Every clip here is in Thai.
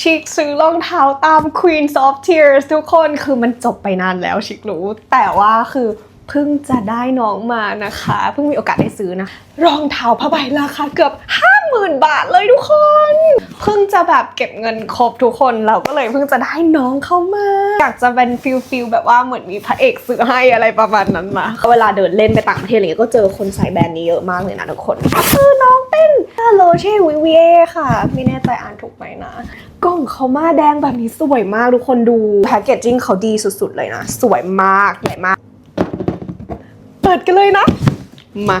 ชิคซื้อรองเท้าตาม Queen of Tears ทุกคนคือมันจบไปนานแล้วชิครู้ แต่ว่าคือเพิ่งจะได้น้องมานะคะ เพิ่งมีโอกาสได้ซื้อนะ รองเท้าผ้าใบราคาเกือบ 50,000 บาทเลยทุกคน เพิ่งจะแบบเก็บเงินครบทุกคนเราก็เลยเพิ่งจะได้น้องเข้ามา อยากจะเป็นฟิลฟิลแบบว่าเหมือนมีพระเอกซื้อให้อะไรประมาณนั้นมา เวลาเดินเล่นไปต่างประเทศอะไรเงี้ยก็เจอคนใส่แบรนด์นี้เยอะมากเลยนะทุกคนคือน้องเป็น โลเช่วิเอค่ะ ไม่แน่ใจอ่านถูกไหมนะ กล่องเขามาแดงแบบนี้สวยมากทุกคนดูแพคเกจจิ้งเขาดีสุดๆเลยนะ สวยมากใหญ่มาก เปิดกันเลยนะ มา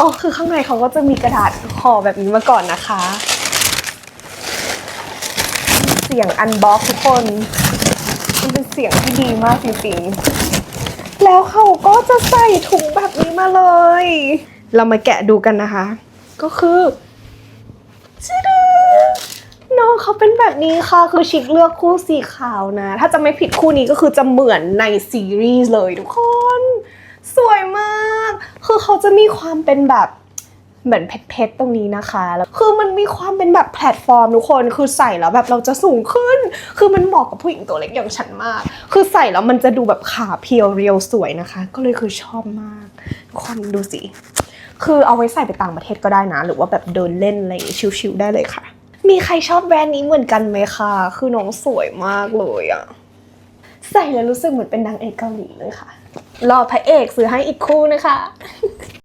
อ๋อคือข้างในเขาก็จะมีกระดาษห่อแบบนี้มาก่อนนะคะ เสียงอันบ็อกทุกคนมันเป็นเสียงที่ดีมากจริงๆ แล้วเขาก็จะใส่ถุงแบบนี้มาเลย เรามาแกะดูกันนะคะ ก็คือน้องเขาเป็นแบบนี้ค่ะ คือชิคเลือกคู่สีขาวนะ ถ้าจะไม่ผิดคู่นี้ก็คือจะเหมือนในซีรีส์เลยทุกคน สวยมาก คือเขาจะมีความเป็นแบบเหมือนเพชรๆตรงนี้นะคะแล้วคือมันมีความเป็นแบบแพลตฟอร์มทุกคน คือใส่แล้วแบบเราจะสูงขึ้น คือมันเหมาะกับผู้หญิงตัวเล็กอย่างฉันมาก คือใส่แล้วมันจะดูแบบขาเพียวเรียวสวยนะคะ ก็เลยคือชอบมากทุกคนดูสิ คือเอาไว้ใส่ไปต่างประเทศก็ได้นะ หรือว่าแบบเดินเล่นอะไรอย่างงี้ชิวๆได้เลยค่ะ มีใครชอบแบรนด์นี้เหมือนกันไหมคะ คือน้องสวยมากเลยอะใส่แล้วรู้สึกเหมือนเป็นนางเอกเกาหลีเลยค่ะ รอพระเอกซื้อให้อีกคู่นะคะ